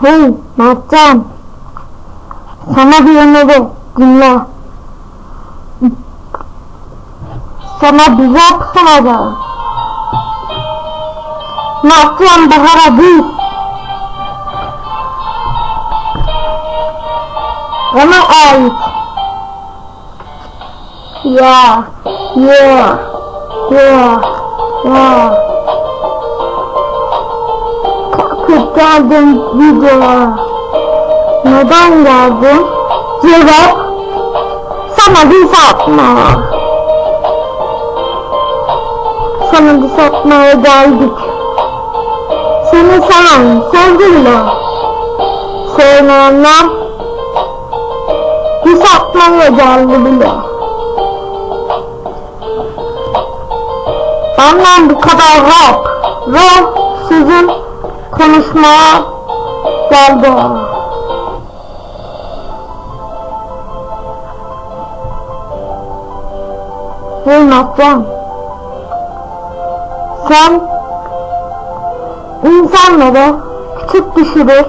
Hey Mertcan. Sana bir öneri dinle. Sana bir rap sunacağım. Mertcan Bahar'a değil. Ona ait. Ya, ya, ya, ya. Takip geldim videoya. Neden geldin? Cevap. Sana bir satma. Sana bir satmaya geldik. Seni seven sevgililer. Sevmeyenler bir satmaya geldi bile. Benden bu kadar rap ve sizin konuşmaya geldi. Hey Mertcan. Sen insanları küçük düşürür.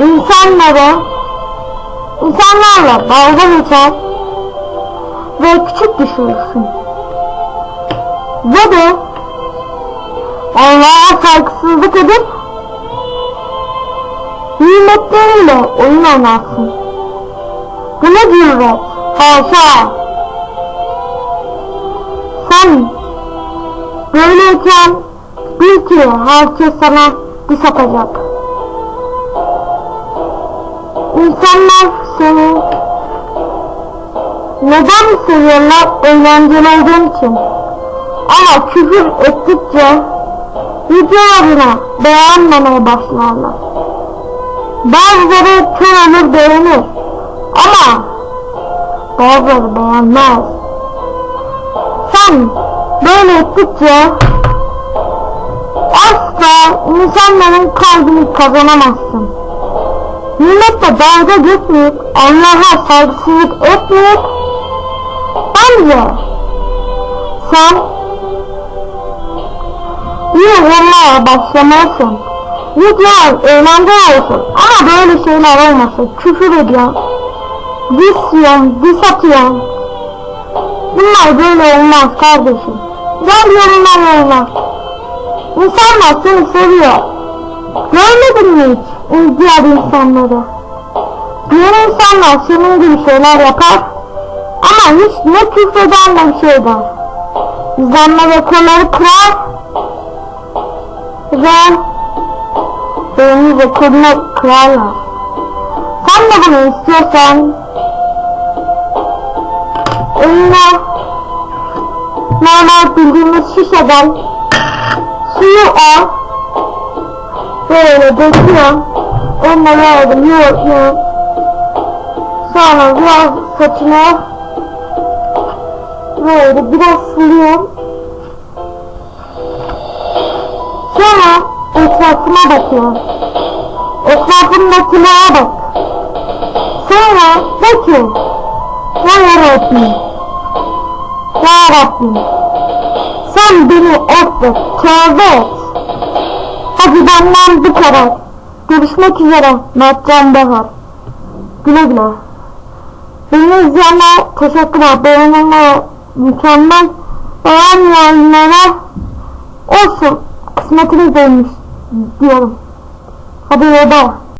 İnsanları insanlarla dalga geçer ve küçük düşürürsün. Ve de Allah'a saygısızlık edip nimetleriyle oyun oynarsın. Bu ne cüret? Haşa! Sen böyleyken bil ki herkes sana diş atacak. İnsanlar seni neden seviyorlar? Eğlenceli olduğun için. Ama küfür ettikçe videolarına beğenmemeye başlarlar. Bazıları kör olur beğenir. Ama bazıları beğenmez. Sen böyle ettikçe asla insanların kalbini kazanamazsın. Milletle dalga geçmeyip Allah'a saygısızlık etmeyip bence sen iyi olmaya başlamalısın. Videolar eğlence olsun ama böyle şeyler olmasın. Küfür ediyorsun, diss yiyorsun, diss atıyorsun. Bunlar böyle olmaz kardeşim. Gel yorumlar yorumlar. İnsanlar seni seviyor. Görmedin mi hiç diğer insanları? Diğer insanlar senin gibi şeyler yapar ama hiç ne küfreder ne bir şey der. İzlenme rekorları kırar ve beğeni rekorunu kırarlar. Sen de bunu istiyorsan. Eline normal bildiğimiz şişeden suyu al. Böyle döküyorum. Onları aldım yoğurtluyorum. Sonra biraz saçına böyle biraz suluyorum sonra etrafına bakıyorum etrafındakilere bak. Sonra de ki ya Rabbim ya sen beni affet tövbe et. Hadi benden bu kadar. Görüşmek üzere Mertcan Bahar. Güle güle. Beni izleyenler teşekkürler. Beğenenler mükemmel. Beğenmeyenlere olsun kısmetiniz değilmiş diyorum hadi veda